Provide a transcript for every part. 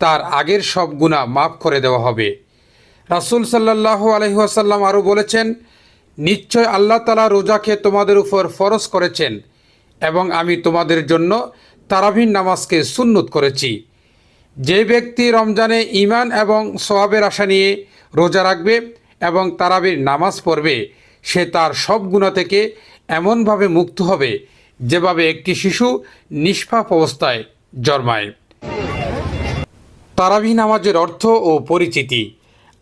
তার আগের সব গুনাহ মাফ করে দেওয়া হবে। রাসূল সাল্লাল্লাহু আলহি ওয়াসাল্লাম আরও বলেছেন, নিশ্চয় আল্লাহ তালা রোজাকে তোমাদের উপর ফরজ করেছেন এবং আমি তোমাদের জন্য তারাবির নামাজকে সুন্নত করেছি। যে ব্যক্তি রমজানে ইমান এবং সোয়াবের আশা নিয়ে রোজা রাখবে এবং তারাবির নামাজ পড়বে, সে তার সব গুণা থেকে এমনভাবে মুক্ত হবে যেভাবে একটি শিশু নিষ্পাপ অবস্থায় জন্মায়। তারাবি নামাজের অর্থ ও পরিচিতি।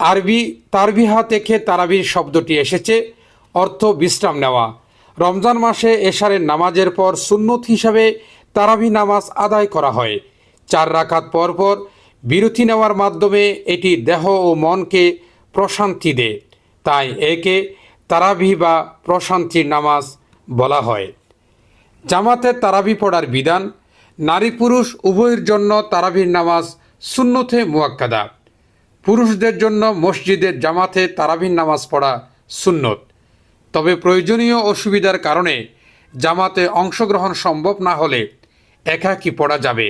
আরবি তারবিহা থেকে তারাবির শব্দটি এসেছে, অর্থ বিশ্রাম নেওয়া। রমজান মাসে এশারের নামাজের পর সুন্নত হিসাবে তারাবি নামাজ আদায় করা হয়। চার রাখাত পর পর বিরতি নেওয়ার মাধ্যমে এটি দেহ ও মনকে প্রশান্তি দেয়। তাই একে তারাবি বা প্রশান্তির নামাজ বলা হয়। জামাতে তারাবি পড়ার বিধান, নারী পুরুষ উভয়ের জন্য তারাবির নামাজ সুন্নতে মুয়াক্কাদা। পুরুষদের জন্য মসজিদের জামাতে তারাবির নামাজ পড়া সুন্নত। তবে প্রয়োজনীয় অসুবিধার কারণে জামাতে অংশগ্রহণ সম্ভব না হলে একাকী পড়া যাবে।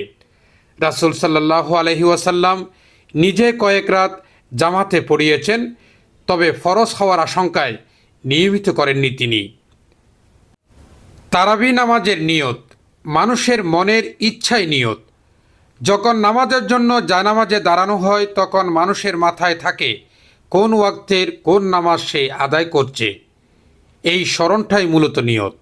রাসুল সাল্লাহ আলহি ওয়াসাল্লাম নিজে কয়েক রাত জামাতে পড়িয়েছেন, তবে ফরজ হওয়ার আশঙ্কায় নিয়মিত করেননি তিনি। তারাবি নামাজের নিয়ত, মানুষের মনের ইচ্ছাই নিয়ত যখন নামাজের জন্য জানামাজে দাঁড়ানো হয়, তখন মানুষের মাথায় থাকে কোন ওয়াক্তের কোন নামাজ সে আদায় করছে। এই স্মরণটাই মূলত নিয়ত।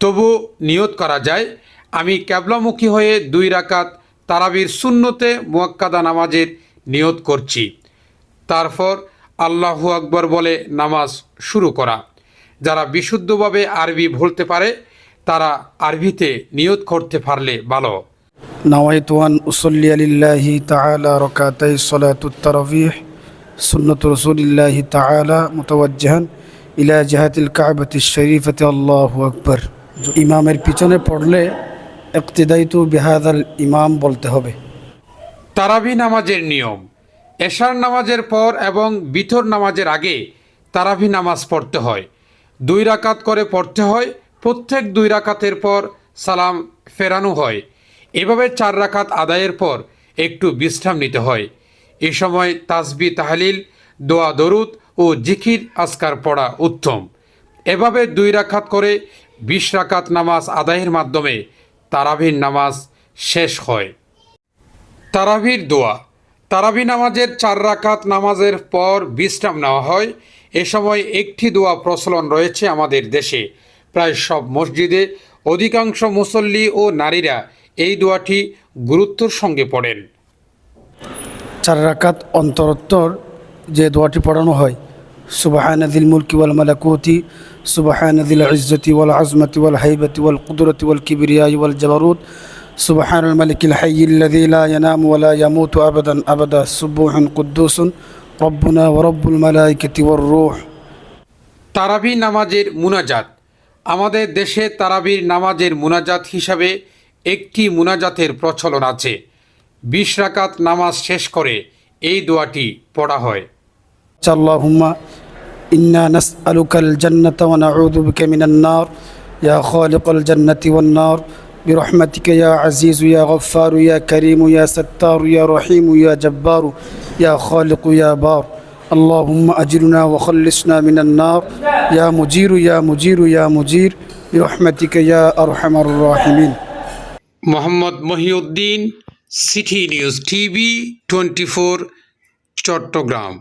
তবু নিয়ত করা যায়, আমি ক্যাবলামুখী হয়ে দুই রাকাত তারাবির শূন্যতে মুয়াক্কাদা নামাজের নিয়ত করছি। তারপর আল্লাহু আকবর বলে নামাজ শুরু করা। যারা বিশুদ্ধভাবে আরবি বলতে পারে, তারা আরবিতে নিয়ত করতে পারলে ভালো। نويت أن أصلي لله تعالى ركعتي صلاة التراويح سنة رسول الله تعالى متوجها إلى جهة الكعبة الشريفة الله أكبر ইমামের পিছনে পড়লে ইকতিদাইতু বিহাদাল ইমাম বলতে হবে তারাবি নামাজের নিয়ম এশার নামাজের পর এবং বিথর নামাজের আগে তারাবি নামাজ পড়তে হয় দুই রাকাত করে পড়তে হয় প্রত্যেক দুই রাকাতের পর সালাম ফেরানো হয় এভাবে চার রাকাত আদায়ের পর একটু বিশ্রাম নিতে হয়। এ সময় তাসবি তাহলিল, দোয়া, দরুদ ও জিকির আসকার পড়া উত্তম। এভাবে দুই রাখাত করে বিশ রাকাত নামাজ আদায়ের মাধ্যমে তারাবির নামাজ শেষ হয়। তারাবির দোয়া। তারাবি নামাজের চার রাকাত নামাজের পর বিশ্রাম নেওয়া হয়। এ সময় একটি দোয়া প্রচলন রয়েছে আমাদের দেশে। প্রায় সব মসজিদে অধিকাংশ মুসল্লি ও নারীরা এই দোয়াটি গুরুত্বর সঙ্গে পড়েন চার রাকাত অন্তরোত্তর যে দোয়াটি পড়ানো হয় সুবাহান দিল মুলকি ওয়াল মালাকুতি সুবাহান দিল ইজ্জতি ওয়াল আজমতি ওয়াল হাইবতি ওয়াল কুদরতি ওয়াল কিবরিয়াই ওয়াল জাবারুদ সুবাহান الملك الحي الذي لا ينام ولا يموت أبدا أبدا سبوح قدوس ربنا ورب الملائكة والروح তারাবি নামাজের মুনাজাত আমাদের দেশে তারাবির নামাজের মুনাজাত হিসাবে একটি মুনাজাতের প্রচলন আছে বিশ রাকাত নামাজ শেষ করে এই দোয়াটি পড়া হয় اللهم إنا نسألك الجنة ونعوذ بك من النار يا خالق الجنة والنار برحمتك يا عزيز يا غفار يا كريم يا ستار يا رحيم يا جبار يا خالق يا بار اللهم أجرنا وخلصنا من النار يا مجير يا مجير يا مجير برحمتك يا أرحم الراحمين Mohammad Mohiuddin City News TV twenty four Chattogram.